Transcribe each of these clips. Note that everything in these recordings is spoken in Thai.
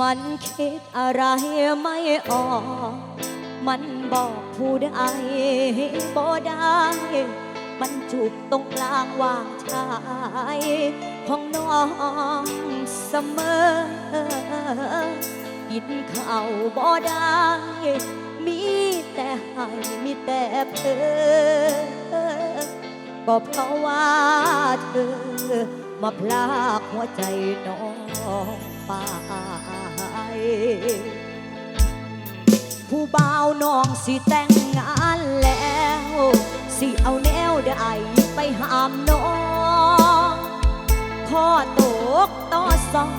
มันคิดอะไรไม่ออก มันบอกผู้ใดบ่ได้ มันจูบตรงกลางวางชาย ของน้องเสมอกินข้าวบ่ได้ มีแต่ให้มีแต่เพอก็เพราะว่าเธอมาพลากหัวใจน้องไป ผู้บ่าวน้องสิแต่งงานแล้ว สิเอาแนวใดไปหามน้องข้อตกต่อสอง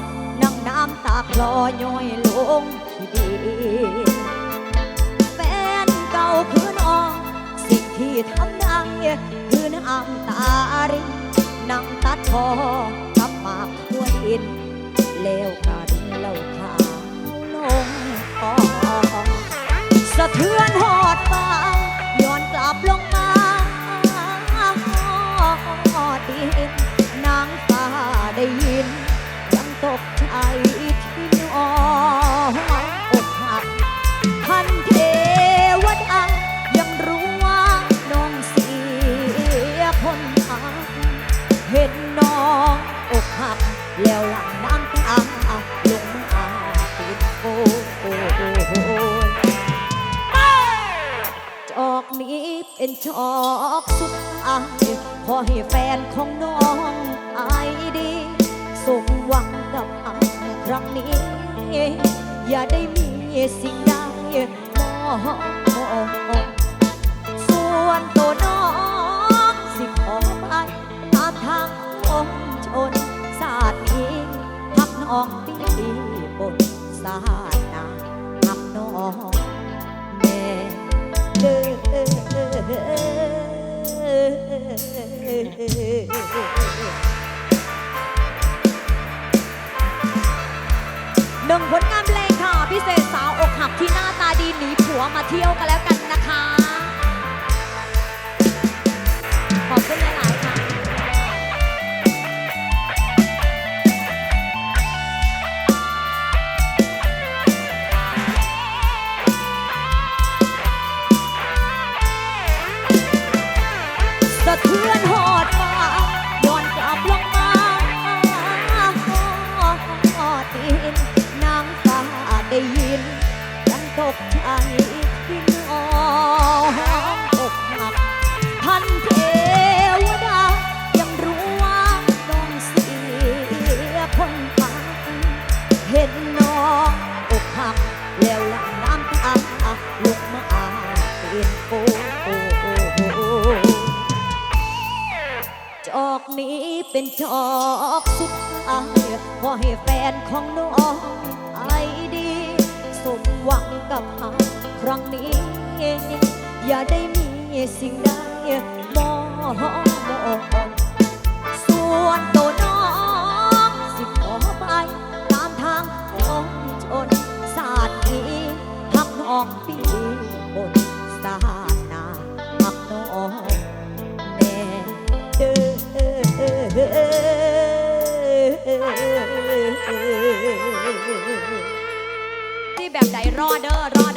นั่งน้ำตาคลอย้อยลงที่ดินแฟนเก่าคือน้อง สิ่งที่ทำได้คือน้ำตารินนั่งตัดคอกับปากหัวดินแล้วกันเล่าขาวลงคอ สะเทือนหอดฟ้าย้อนกลับลงมาหอดดินนางฟ้าได้ยิน ยังตกใจที่นองอกหักพันเทวดายังรู้ว่าน้องเสียคนหักเห็นน้องอกหักแล้วหลัง นี้เป็นจอกสุดท้ายขอให้แฟนของน้องอายดีสมหวังกับอันครั้งนี้ อย่าได้มีสิ่งใดมองส่วนตัวน้องสิขอไปตามทางองชนศาสตร์นี้พักน้องปีบนศาสตร์นาพักน้องแม่เด้อ หนึ่งผลงานเพลงค่ะ พิเศษสาวอกหักที่หน้าตาดีหนีผัวมาเที่ยวกันแล้วกันนะคะ เป็นจอกสุดท้ายขอให้แฟนของน้องไอดีสมหวังกับหาครั้งนี้ อย่าได้มีสิ่งใดมองส่วนตัวน้องสิขอไปตามทางของชนศาสตร์นี้พักน้อง ที่แบบใดรอเด้อรอเด้อ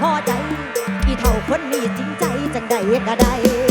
พอใจ อีเท่าคนนี้จริงใจจังใดก็ได้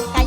か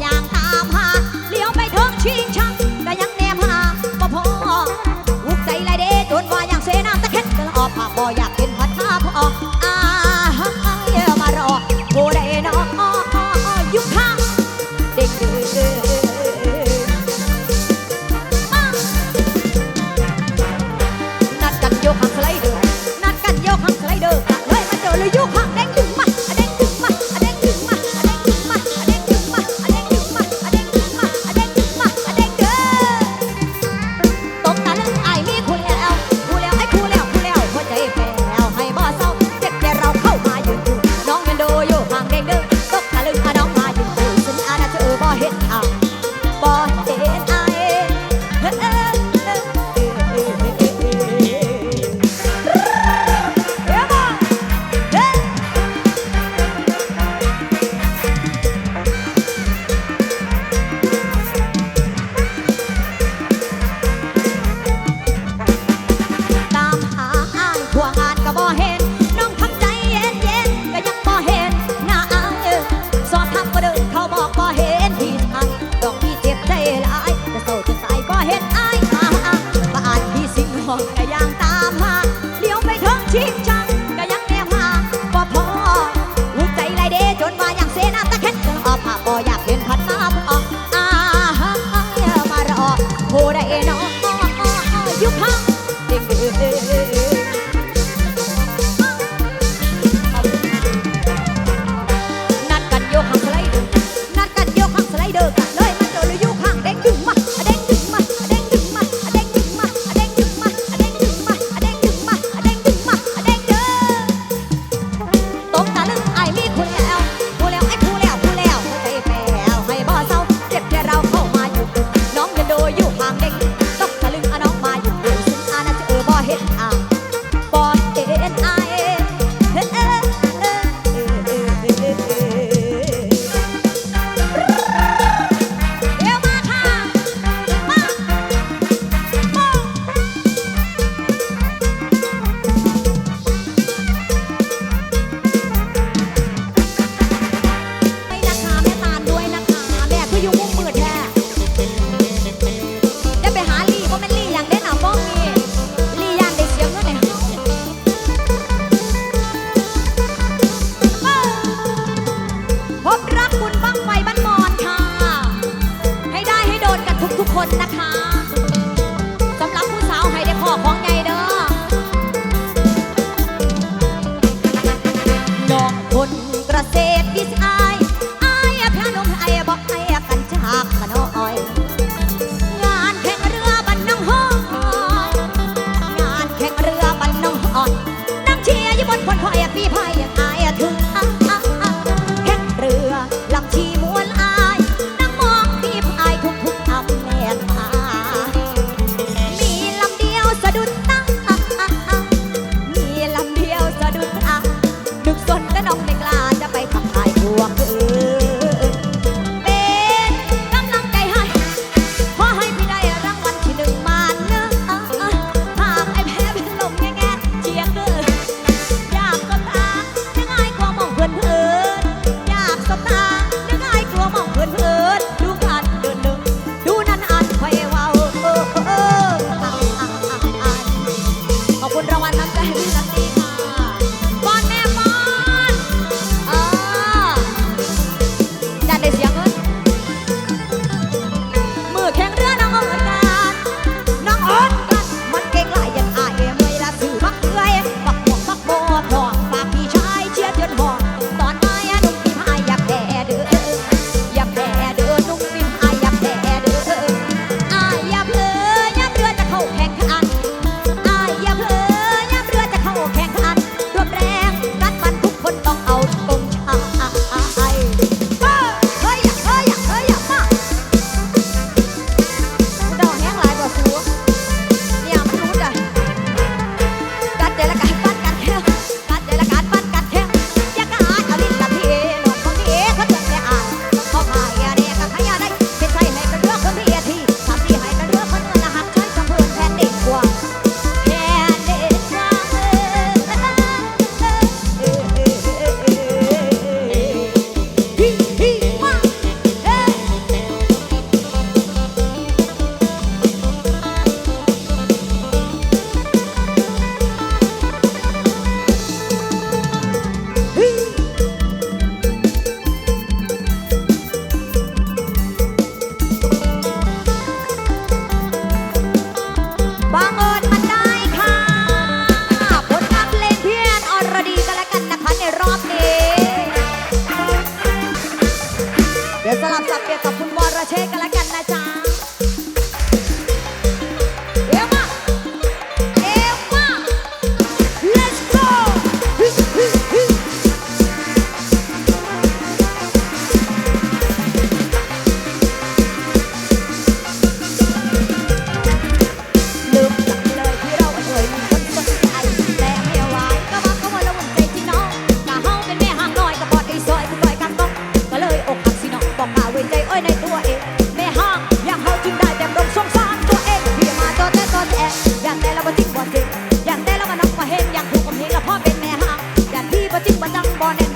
ละพ่อเป็นแม่ห่างญาติพี่บ่จริงบ่จังบอแน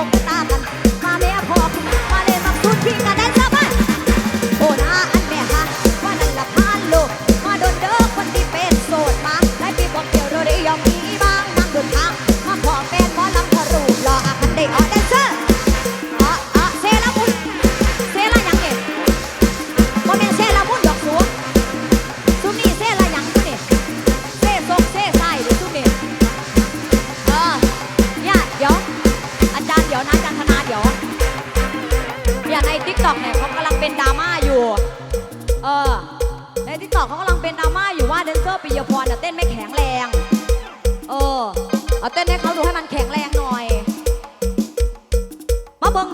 없다.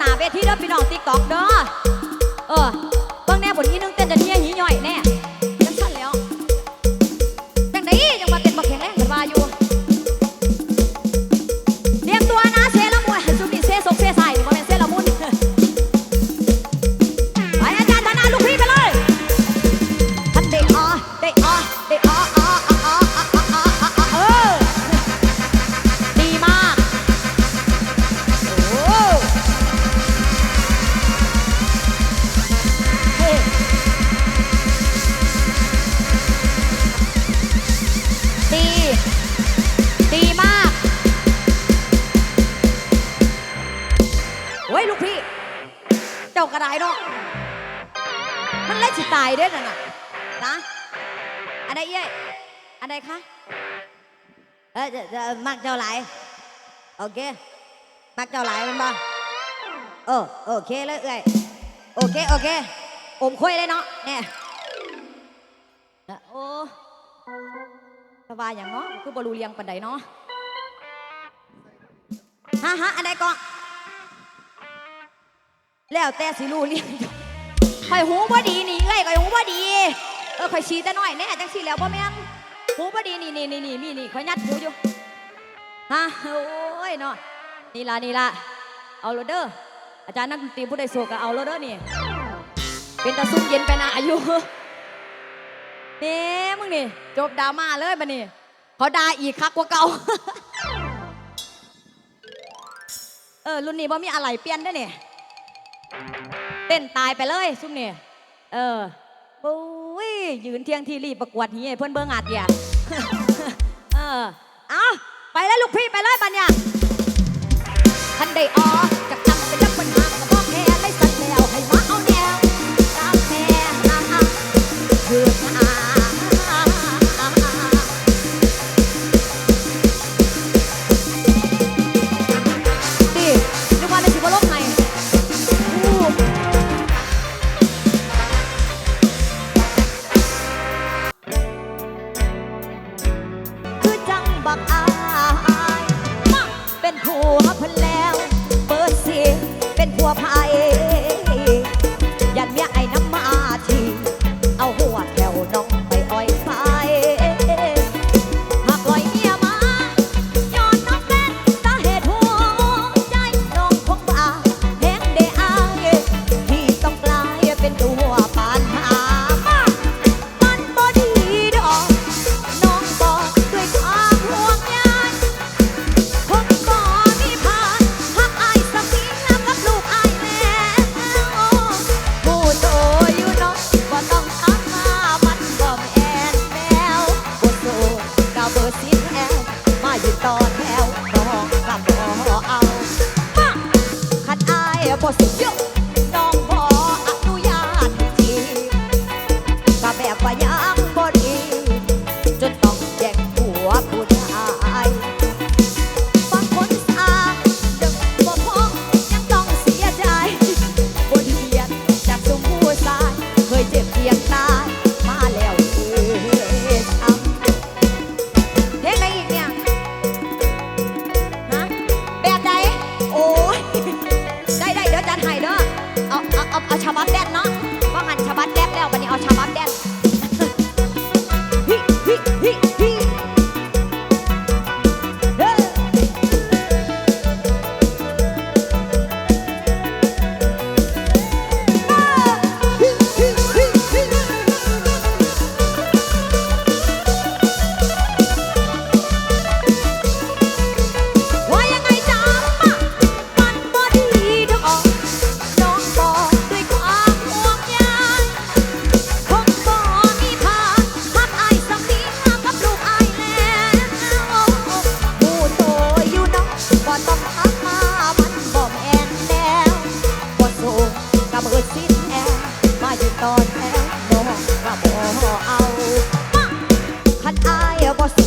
นาเวทีเด้อพี่น้องติ๊กต็อกเด้อเออเบิ่งแน่บทนี้นึงเต้นจะเนี่ยหีหน่อยแน่ เจ้ากระไดเนาะมันเล่นสิตายด้วยน่ะนะนะอันใดเอ้ยอันใดคะเออจะจมักเจ้าหลายโอเคมักเจ้าหลายมันบ่เออโอเคเลยเอ้ยโอเคโอเคอมคุยเลยเนาะเนี่ยโอ้สบายอย่างเนาะคือบรูเลียงปันใดเนาะฮะฮะอันใดก่อน แล้วแต่สิรู้เรียงข่อยหูบ่ดีนี่เอ้ยข่อยหูบ่ดี เออข่อยชี้แต่น้อยแน่จังสิแล้วบ่แม่นหูบ่ดีนี่นี่นี่นี่มีนี่ข่อยยัดหูอยู่ฮะโอ้ยเนาะนี่ล่ะนี่ล่ะเอาโลดเด้ออาจารย์นักดนตรีผู้ใดโศกก็เอาโลดเด้อนี่ เป็นตาซุ่มเย็นไปนาอยู่นี่มึงนี่จบดราม่าเลยบัดนี้เขาด่าอีกคักกว่าเก่าเออรุ่นนี้บ่มีอะไรเปลี่ยนได้เนี่ย เต้นตายไปเลยซุ่มเนี่ยเออปุ้ยยืนเที่ยงที่รีบประกวดเฮียเพื่อนเบิ้งอาดอย่าเออเอาไปแล้วลูกพี่ไปเลยบันเนี่ยทันได้ออจากทำเป็นยักษ์ปัญหากับพ่อแค่ได้สักแล้วให้มาเอาแนวตามแม่เพื่ออ hat I was